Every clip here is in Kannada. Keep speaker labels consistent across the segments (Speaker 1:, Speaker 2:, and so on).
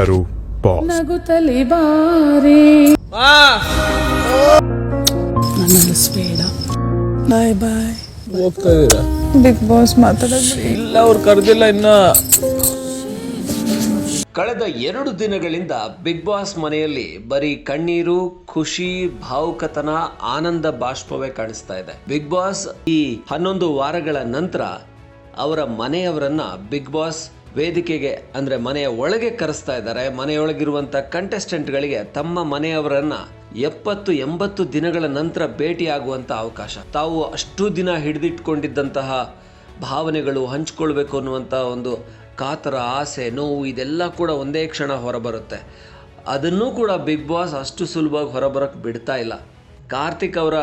Speaker 1: ಯಾರು ಬಾಸ್
Speaker 2: ನಗುತ್ತಲಿ ಬಾರೆ. ಬೇಡ ಬಾಯ್ ಬಾಯ್.
Speaker 3: ಹೋಗ್ತಾ
Speaker 2: ಬಿಗ್ ಬಾಸ್ ಮಾತಾಡೋದು
Speaker 3: ಇಲ್ಲ ಅವ್ರು ಕರೆದಿಲ್ಲ ಇನ್ನ.
Speaker 4: ಕಳೆದ ಎರಡು ದಿನಗಳಿಂದ ಬಿಗ್ ಬಾಸ್ ಮನೆಯಲ್ಲಿ ಬರೀ ಕಣ್ಣೀರು ಖುಷಿ ಭಾವುಕತನ ಆನಂದ ಬಾಷ್ಪವೇ ಕಾಣಿಸ್ತಾ ಇದೆ. ಬಿಗ್ ಬಾಸ್ ಈ ಹನ್ನೊಂದು ವಾರಗಳ ನಂತರ ಅವರ ಮನೆಯವರನ್ನ ಬಿಗ್ ಬಾಸ್ ವೇದಿಕೆಗೆ, ಅಂದ್ರೆ ಮನೆಯ ಒಳಗೆ ಕರೆಸ್ತಾ ಇದ್ದಾರೆ. ಮನೆಯೊಳಗಿರುವಂಥ ಕಂಟೆಸ್ಟೆಂಟ್ಗಳಿಗೆ ತಮ್ಮ ಮನೆಯವರನ್ನ ಎಪ್ಪತ್ತು, ಎಂಬತ್ತು ದಿನಗಳ ನಂತರ ಭೇಟಿಯಾಗುವಂಥ ಅವಕಾಶ. ತಾವು ಅಷ್ಟು ದಿನ ಹಿಡಿದಿಟ್ಕೊಂಡಿದ್ದಂತಹ ಭಾವನೆಗಳು ಹಂಚ್ಕೊಳ್ಬೇಕು ಅನ್ನುವಂಥ ಒಂದು ಕಾತರ ಆಸೆ, ನೋವು, ಇದೆಲ್ಲ ಕೂಡ ಒಂದೇ ಕ್ಷಣ ಹೊರಬರುತ್ತೆ. ಅದನ್ನೂ ಕೂಡ ಬಿಗ್ ಬಾಸ್ ಅಷ್ಟು ಸುಲಭವಾಗಿ ಹೊರಬರೋಕ್ಕೆ ಬಿಡ್ತಾ ಇಲ್ಲ. ಕಾರ್ತಿಕ್ ಅವರ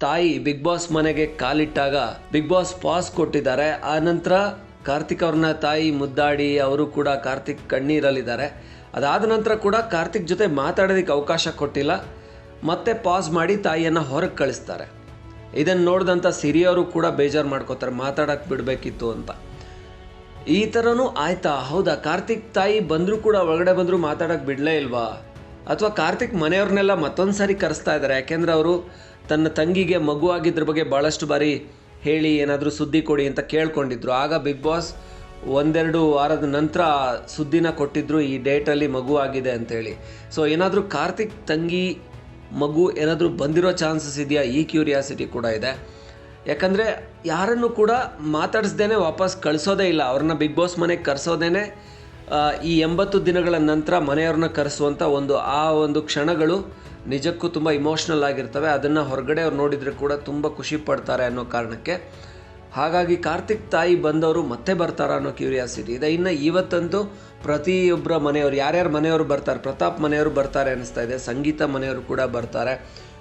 Speaker 4: ತಾಯಿ ಬಿಗ್ ಬಾಸ್ ಮನೆಗೆ ಕಾಲಿಟ್ಟಾಗ ಬಿಗ್ ಬಾಸ್ ಪಾಸ್ ಕೊಟ್ಟಿದ್ದಾರೆ. ಆ ನಂತರ ಕಾರ್ತಿಕ್ ಅವ್ರನ್ನ ತಾಯಿ ಮುದ್ದಾಡಿ ಅವರು ಕೂಡ ಕಾರ್ತಿಕ್ ಕಣ್ಣೀರಲ್ಲಿದ್ದಾರೆ. ಅದಾದ ನಂತರ ಕೂಡ ಕಾರ್ತಿಕ್ ಜೊತೆ ಮಾತಾಡೋದಕ್ಕೆ ಅವಕಾಶ ಕೊಟ್ಟಿಲ್ಲ. ಮತ್ತೆ ಪಾಸ್ ಮಾಡಿ ತಾಯಿಯನ್ನು ಹೊರಗೆ ಕಳಿಸ್ತಾರೆ. ಇದನ್ನು ನೋಡಿದಂಥ ಸಿರಿಯವರು ಕೂಡ ಬೇಜಾರು ಮಾಡ್ಕೋತಾರೆ ಮಾತಾಡಕ್ಕೆ ಬಿಡಬೇಕಿತ್ತು ಅಂತ. ಈ ಥರನೂ ಆಯ್ತಾ? ಹೌದಾ? ಕಾರ್ತಿಕ್ ತಾಯಿ ಬಂದರೂ ಕೂಡ ಒಳಗಡೆ ಬಂದರೂ ಮಾತಾಡಕ್ಕೆ ಬಿಡಲೇ ಇಲ್ವಾ? ಅಥವಾ ಕಾರ್ತಿಕ್ ಮನೆಯವ್ರನ್ನೆಲ್ಲ ಮತ್ತೊಂದು ಸಾರಿ ಕರೆಸ್ತಾ ಇದ್ದಾರೆ? ಯಾಕೆಂದ್ರೆ ಅವರು ತನ್ನ ತಂಗಿಗೆ ಮಗು ಆಗಿದ್ರ ಬಗ್ಗೆ ಭಾಳಷ್ಟು ಬಾರಿ ಹೇಳಿ ಏನಾದರೂ ಸುದ್ದಿ ಕೊಡಿ ಅಂತ ಕೇಳ್ಕೊಂಡಿದ್ರು. ಆಗ ಬಿಗ್ ಬಾಸ್ ಒಂದೆರಡು ವಾರದ ನಂತರ ಸುದ್ದಿನ ಕೊಟ್ಟಿದ್ರು, ಈ ಡೇಟಲ್ಲಿ ಮಗು ಆಗಿದೆ ಅಂತೇಳಿ ಸೊ ಏನಾದರೂ ಕಾರ್ತಿಕ್ ತಂಗಿ ಮಗು ಏನಾದರೂ ಬಂದಿರೋ ಚಾನ್ಸಸ್ ಇದೆಯಾ? ಈ ಕ್ಯೂರಿಯಾಸಿಟಿ ಕೂಡ ಇದೆ. ಯಾಕಂದರೆ ಯಾರನ್ನು ಕೂಡ ಮಾತಾಡಿಸ್ದೇ ವಾಪಸ್ ಕಳಿಸೋದೇ ಇಲ್ಲ. ಅವ್ರನ್ನ ಬಿಗ್ ಬಾಸ್ ಮನೆಗೆ ಕರೆಸೋದೇ ಈ ಎಂಬತ್ತು ದಿನಗಳ ನಂತರ ಮನೆಯವ್ರನ್ನ ಕರೆಸುವಂಥ ಒಂದು, ಆ ಒಂದು ಕ್ಷಣಗಳು ನಿಜಕ್ಕೂ ತುಂಬ ಇಮೋಷ್ನಲ್ ಆಗಿರ್ತವೆ. ಅದನ್ನು ಹೊರಗಡೆ ಅವ್ರು ನೋಡಿದರೆ ಕೂಡ ತುಂಬ ಖುಷಿ ಪಡ್ತಾರೆ ಅನ್ನೋ ಕಾರಣಕ್ಕೆ. ಹಾಗಾಗಿ ಕಾರ್ತಿಕ್ ತಾಯಿ ಬಂದವರು ಮತ್ತೆ ಬರ್ತಾರ ಅನ್ನೋ ಕ್ಯೂರಿಯಾಸಿಟಿ ಇದೆ. ಇನ್ನು ಇವತ್ತಂತೂ ಪ್ರತಿಯೊಬ್ಬರ ಮನೆಯವರು, ಯಾರ್ಯಾರು ಮನೆಯವರು ಬರ್ತಾರೆ, ಪ್ರತಾಪ್ ಮನೆಯವರು ಬರ್ತಾರೆ ಅನ್ನಿಸ್ತಾ ಇದೆ. ಸಂಗೀತ ಮನೆಯವರು ಕೂಡ ಬರ್ತಾರೆ.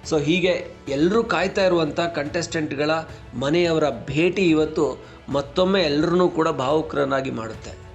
Speaker 4: ಸೊ ಹೀಗೆ ಎಲ್ಲರೂ ಕಾಯ್ತಾ ಇರುವಂಥ ಕಂಟೆಸ್ಟೆಂಟ್ಗಳ ಮನೆಯವರ ಭೇಟಿ ಇವತ್ತು ಮತ್ತೊಮ್ಮೆ ಎಲ್ಲರನ್ನೂ ಕೂಡ ಭಾವುಕರನ್ನಾಗಿ ಮಾಡುತ್ತೆ.